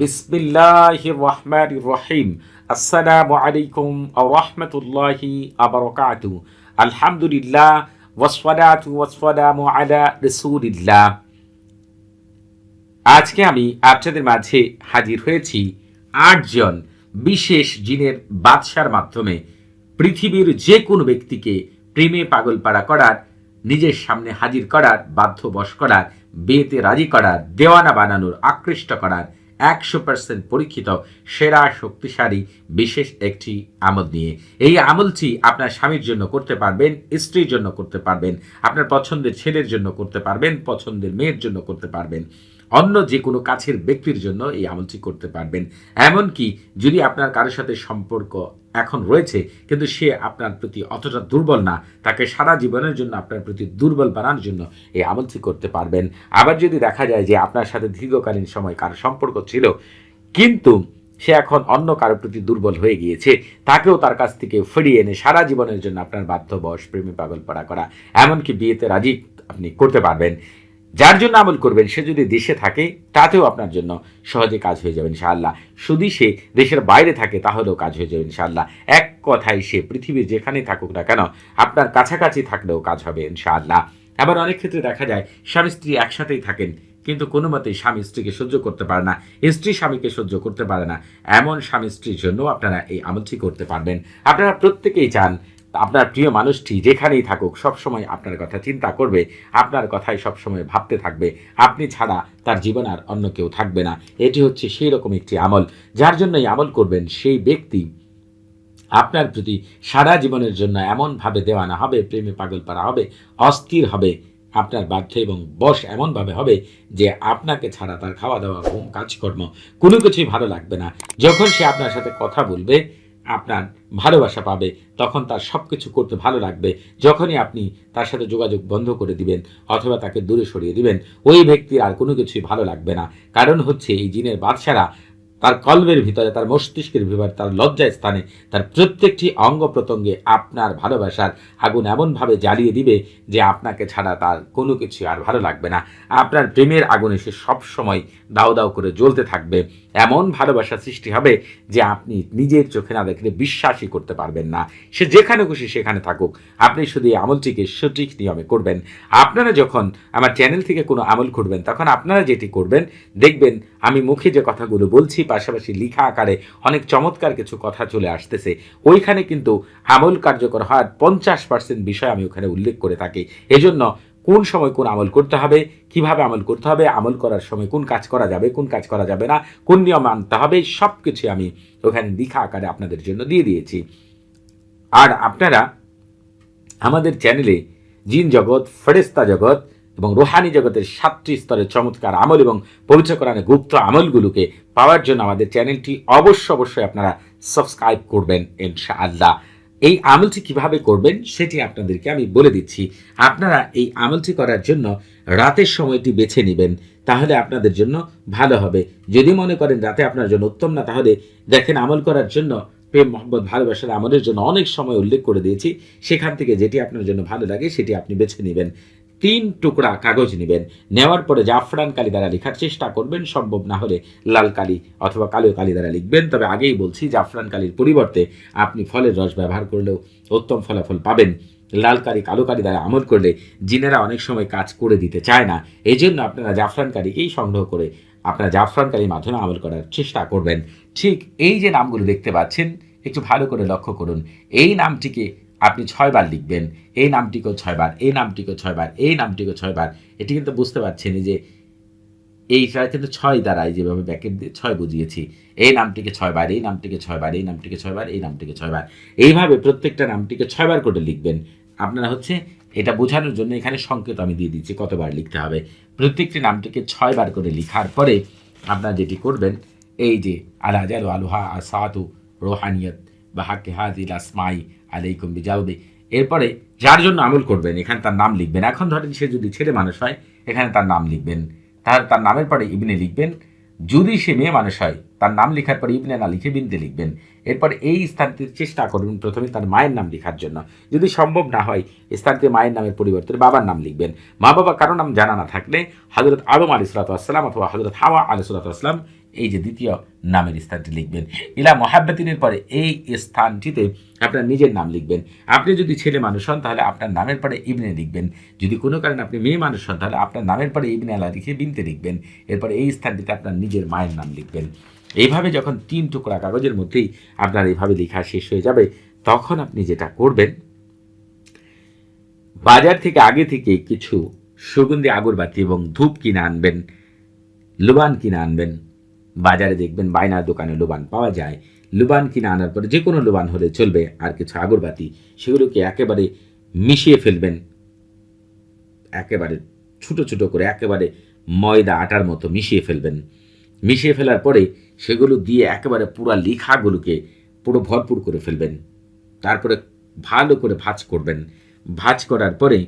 বিসমিল্লাহ রহমান রহিম। আসসালামু আলাইকুম রহমতুল্লাহি আবরকাতু আলহামদুলিল্লাহ আলা রসুলিল্লাহ। আজকে আমি আপনাদের মাঝে হাজির হয়েছি আটজন বিশেষ জিনের বাদশার মাধ্যমে পৃথিবীর যে কোনো ব্যক্তিকে প্রেমে পাগলপাড়া করার, নিজের সামনে হাজির করার বাধ্য বাধ্যবশ করার, বিয়েতে রাজি করার, দেওয়ানা বানানোর, আকৃষ্ট করার একশো পার্সেন্ট পরীক্ষিত, সেরা, শক্তিশালী, বিশেষ একটি আমল নিয়ে। এই আমলটি আপনার স্বামীর জন্য করতে পারবেন, স্ত্রীর জন্য করতে পারবেন, আপনার পছন্দের ছেলের জন্য করতে পারবেন, পছন্দের মেয়ের জন্য করতে পারবেন। অন্য যে কোনো কাছের ব্যক্তির জন্য এই আমলটি করতে পারবেন। এমনকি যদি আপনার কারোর সাথে সম্পর্ক এখন রয়েছে, কিন্তু সে আপনার প্রতি অতটা দুর্বল না। তাকে সারা জীবনের জন্য আপনার প্রতি দুর্বল বানানোর জন্য এই আমলটি করতে পারবেন। আবার যদি দেখা যায় যে আপনার সাথে দীর্ঘকালীন সময় কারও সম্পর্ক ছিল, কিন্তু সে এখন অন্য কারোর প্রতি দুর্বল হয়ে গিয়েছে, তাকেও তার কাছ থেকে ফিরিয়ে এনে সারা জীবনের জন্য আপনার বাধ্য বয়স প্রেমী পাগল পড়া করা। এমনকি বিয়েতে রাজি আপনি করতে পারবেন। যার জন্য আমল করবেন, সে যদি দেশে থাকে, তাতেও আপনার জন্য সহজে কাজ হয়ে যাবে ইনশাআল্লাহ। যদি সে দেশের বাইরে থাকে, তাহলেও কাজ হয়ে যাবে ইনশাআল্লাহ। এক কথায় সে পৃথিবীর যেখানেই থাকুক না কেন, আপনার কাছাকাছি থাকলেও কাজ হবে ইনশাআল্লাহ। আবার অনেক ক্ষেত্রে দেখা যায়, স্বামী স্ত্রী একসাথেই থাকেন, কিন্তু কোনো মতেই স্বামী স্ত্রীকে সহ্য করতে পারে না, স্ত্রী স্বামীকে সহ্য করতে পারে না। এমন স্বামী স্ত্রীর জন্য আপনারা এই আমলটি করতে পারবেন। আপনারা প্রত্যেকেই চান আপনার প্রিয় মানুষটি যেখানেই থাকুক, সবসময় আপনার কথা চিন্তা করবে, আপনার কথাই সবসময় ভাবতে থাকবে। আপনি ছাড়া তার জীবন আর অন্য কেউ থাকবে না। এটি হচ্ছে সেই রকম একটি আমল। যার জন্য এই আমল করবেন সেই ব্যক্তি। আপনার প্রতি সারা জীবনের জন্য এমনভাবে দেওয়ানা হবে, প্রেমে পাগল পারা হবে, অস্থির হবে, আপনার বাধ্য এবং বশ এমনভাবে হবে যে আপনাকে ছাড়া তার খাওয়া দাওয়া ঘুম, কাজকর্ম কোনো কিছুই ভালো লাগবে না। যখন সে আপনার সাথে কথা বলবে আপনার ভালোবাসা পাবে, তখন তার সব কিছু করতে ভালো লাগবে। যখনই আপনি তার সাথে যোগাযোগ বন্ধ করে দিবেন অথবা তাকে দূরে সরিয়ে দিবেন, ওই ব্যক্তির আর কোনো কিছুই ভালো লাগবে না। কারণ হচ্ছে এই জিনের বাদশারা তার কল্পের ভিতরে, তার মস্তিষ্কের ভিতরে, তার লজ্জায় স্থানে, তার প্রত্যেকটি অঙ্গ প্রত্যঙ্গে আপনার ভালোবাসার আগুন এমনভাবে জ্বালিয়ে দিবে যে আপনাকে ছাড়া তার কোনো কিছু আর ভালো লাগবে না। আপনার প্রেমের আগুনে সে সবসময় দাও দাও করে জ্বলতে থাকবে। এমন ভালোবাসা সৃষ্টি হবে যে আপনি নিজের চোখে না দেখলে বিশ্বাসই করতে পারবেন না। সে যেখানে খুশি সেখানে থাকুক। আপনি শুধু এই আমলটিকে সঠিক নিয়মে করবেন। আপনারা যখন আমার চ্যানেল থেকে কোনো আমল করবেন, তখন আপনারা যেটি করবেন, দেখবেন আমি মুখে যে কথাগুলো বলছি, পাশাপাশি লিখা আকারে অনেক চমৎকার কিছু কথা চলে আসতেছে। ওইখানে কিন্তু আমল কার্যকর হওয়ার পঞ্চাশ পার্সেন্ট বিষয় আমি ওখানে উল্লেখ করে থাকি। এজন্য কোন সময় কোন আমল করতে হবে, কীভাবে আমল করতে হবে, আমল করার সময় কোন কাজ করা যাবে, কোন কাজ করা যাবে না, কোন নিয়ম আনতে হবে সব কিছু আমি ওখানে লিখা আকারে আপনাদের জন্য দিয়ে দিয়েছি। আর আপনারা আমাদের চ্যানেলে জিন জগৎ ফেরেস্তা জগৎ এবং রোহানি জগতের সাতটি স্তরের চমৎকার আমল এবং পবিত্র কোরআনের গুপ্ত আমলগুলোকে পাওয়ার জন্য আমাদের চ্যানেলটি অবশ্য অবশ্যই আপনারা সাবস্ক্রাইব করবেন, ইনশাআল্লাহ। এই আমলটি কীভাবে করবেন সেটি আপনাদেরকে আমি বলে দিচ্ছি। আপনারা এই আমলটি করার জন্য রাতের সময়টি বেছে নেবেন, তাহলে আপনাদের জন্য ভালো হবে। যদি মনে করেন রাতে আপনার জন্য উত্তম না, তাহলে দেখেন আমল করার জন্য প্রেম মোহাম্মদ ভালোবাসার আমলের জন্য অনেক সময় উল্লেখ করে দিয়েছি। সেখান থেকে যেটি আপনার জন্য ভালো লাগে, সেটি আপনি বেছে নেবেন। তিন টুকরা কাগজ নেবেন। নেওয়ার পরে জাফরান কালি দ্বারা লেখার চেষ্টা করবেন, সম্ভব না হলে লাল কালি অথবা কালো কালি দ্বারা লিখবেন। তবে আগেই বলছি জাফরান কালির পরিবর্তে আপনি ফলের রস ব্যবহার করলেও উত্তম ফলাফল পাবেন। লাল কালি, কালো কালি দ্বারা আমল করলে জিনেরা অনেক সময় কাজ করে দিতে চায় না। এই জন্য আপনারা জাফরান কালিকেই সংগ্রহ করে আপনারা জাফরান কালির মাধ্যমে আমল করার চেষ্টা করবেন। ঠিক এই যে নামগুলো দেখতে পাচ্ছেন, একটু ভালো করে লক্ষ্য করুন। এই নামটিকে আপনি ছয়বার লিখবেন, এই নামটিকেও ছয়বার, এই নামটিকেও ছয়বার, এই নামটিকেও ছয়বার। এটি কিন্তু বুঝতে পারছেন যে এই এইটা কিন্তু ছয় দ্বারাই যেভাবে ব্যাকেট দিয়ে ছয় বুঝিয়েছি। এই নামটিকে ছয়বার, এই নামটিকে ছয়বার, এই নামটিকে ছয়বার, এই নামটিকে ছয়বার। এইভাবে প্রত্যেকটা নামটিকে ছয়বার করে লিখবেন। আপনারা হচ্ছে এটা বোঝানোর জন্য এখানে সংকেত আমি দিয়ে দিচ্ছি, কতবার লিখতে হবে। প্রত্যেকটি নামটিকে ছয়বার করে লিখার পরে আপনারা যেটি করবেন, এই যে আলাজাল আলুহা আসাতু রোহানিয়ত বা হাকে হাজিল আসমাই আলাইকুম বিজাউদি। এরপরে যার জন্য আমল করবেন, এখানে তার নাম লিখবেন। এখন ধরেন সে যদি ছেলে মানুষ হয়, এখানে তার নাম লিখবেন। তার তার নামের পরে ইবনে লিখবেন। যদি সে মেয়ে মানুষ হয়, তার নাম লেখার পরে ইবনে না লিখে বিনতে লিখবেন। এরপর এই স্থানটির চেষ্টা করবেন প্রথমে তার মায়ের নাম লেখার জন্য। যদি সম্ভব না হয় স্থানটি মায়ের নামের পরিবর্তে বাবার নাম লিখবেন। মা বাবা কারও নাম জানা না থাকলে হজরত আলম আলী সালাতাম অথবা হজরত হাওয়া আলী সালাতাম এই যে দ্বিতীয় নামের স্থানটি লিখবেন। ইলা মহাব্বাতিনের পরে এই স্থানটিতে আপনার নিজের নাম লিখবেন। আপনি যদি ছেলে মানুষ হন, তাহলে আপনার নামের পরে ইবনে লিখবেন। যদি কোনো কারণে আপনি মেয়ে মানুষ হন, তাহলে আপনার নামের পরে ইবনে আলা লিখে বিনতে লিখবেন। এরপরে এই স্থানটিতে আপনার নিজের মায়ের নাম লিখবেন। এইভাবে যখন তিন টুকরা কাগজের মধ্যেই আপনার এইভাবে লেখা শেষ হয়ে যাবে, তখন আপনি যেটা করবেন, বাজার থেকে আগে থেকে কিছু সুগন্ধি আগরবাতি এবং ধূপ কিনে আনবেন, লুবান কিনে আনবেন। বাজারে দেখবেন বায়নার দোকানে লোবান পাওয়া যায়। লোবান কিনে আনার পরে যে কোনো লোবান হলে চলবে, আর কিছু আগরবাতি, সেগুলোকে একেবারে মিশিয়ে ফেলবেন। একেবারে ছোটো ছোটো করে একেবারে ময়দা আটার মতো মিশিয়ে ফেলবেন। মিশিয়ে ফেলার পরে সেগুলো দিয়ে একেবারে পুরো লিখাগুলোকে পুরো ভরপুর করে ফেলবেন। তারপরে ভালো করে ভাজ করবেন। ভাজ করার পরে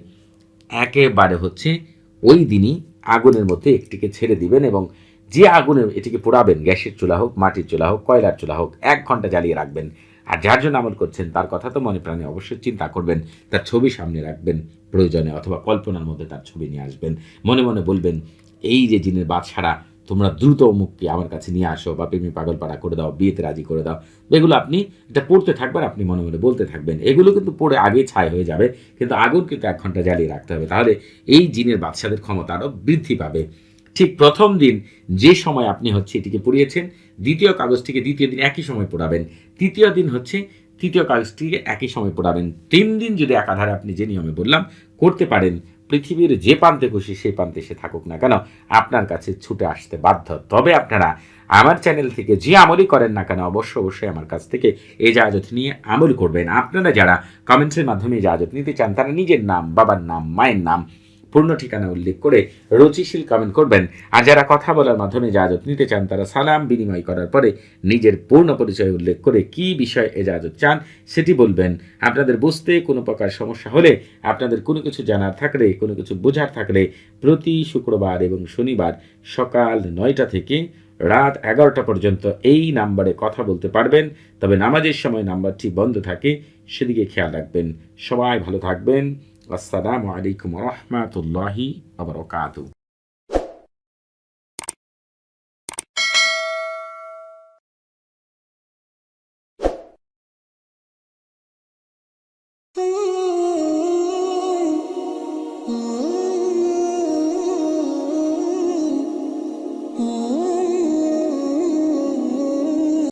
একেবারে হচ্ছে ওই দিনই আগুনের মধ্যে একটিকে ছেড়ে দিবেন এবং যে আগুনে এটিকে পোড়াবেন, গ্যাসের চুলা হোক, মাটির চুলা হোক, কয়লার চুলা হোক, এক ঘণ্টা জ্বালিয়ে রাখবেন। আর যার জন্য আমল করছেন, তার কথা তো মনে প্রাণে অবশ্যই চিন্তা করবেন, তার ছবি সামনে রাখবেন প্রয়োজনে, অথবা কল্পনার মধ্যে তার ছবি নিয়ে আসবেন। মনে মনে বলবেন, এই যে জিনের বাদশারা, তোমরা দ্রুত মুক্তি আমার কাছে নিয়ে আসো, বা প্রেমী পাগল পাড়া করে দাও, বিয়েতে রাজি করে দাও। এগুলো আপনি, এটা পড়তে থাকবেন, আপনি মনে মনে বলতে থাকবেন। এগুলো কিন্তু পড়ে আগে ছাই হয়ে যাবে, কিন্তু আগুন কিন্তু এক ঘণ্টা জ্বালিয়ে রাখতে হবে। তাহলে এই জিনের বাদশাদের ক্ষমতা আরও বৃদ্ধি পাবে। ঠিক প্রথম দিন যে সময় আপনি হচ্ছে এটিকে পড়িয়েছেন, দ্বিতীয় কাগজটিকে দ্বিতীয় দিন একই সময় পড়াবেন। তৃতীয় দিন হচ্ছে তৃতীয় কাগজটিকে একই সময় পড়াবেন। তিন দিন যদি একাধারে আপনি যে নিয়মে বললাম, করতে পারেন, পৃথিবীর যে প্রান্তে খুশি সেই প্রান্তে সে থাকুক না কেন, আপনার কাছে ছুটে আসতে বাধ্য। তবে আপনারা আমার চ্যানেল থেকে যে আমলই করেন না কেন অবশ্যই অবশ্যই আমার কাছ থেকে এই জাহাজত নিয়ে আমল করবেন। আপনারা যারা কমেন্টসের মাধ্যমে জাহাজত নিতে চান, তারা নিজের নাম, বাবার নাম, মায়ের নাম পূর্ণ ঠিকানা উল্লেখ করে রুচিশীল কমেন্ট করবেন। আর যারা কথা বলার মাধ্যমে জাহাজত নিতে চান, তারা সালাম বিনিময় করার পরে নিজের পূর্ণ পরিচয় উল্লেখ করে কি বিষয়ে এজাজত চান সেটি বলবেন। আপনাদের বুঝতে কোনো প্রকার সমস্যা হলে, আপনাদের কোনো কিছু জানার থাকলে, কোনো কিছু বোঝার থাকলে প্রতি শুক্রবার এবং শনিবার সকাল নয়টা থেকে রাত এগারোটা পর্যন্ত এই নাম্বারে কথা বলতে পারবেন। তবে নামাজের সময় নাম্বারটি বন্ধ থাকে, সেদিকে খেয়াল রাখবেন। সবাই ভালো থাকবেন। আসসালামু আলাইকুম রহমতুল্লাহি আবরকাতু Ooh.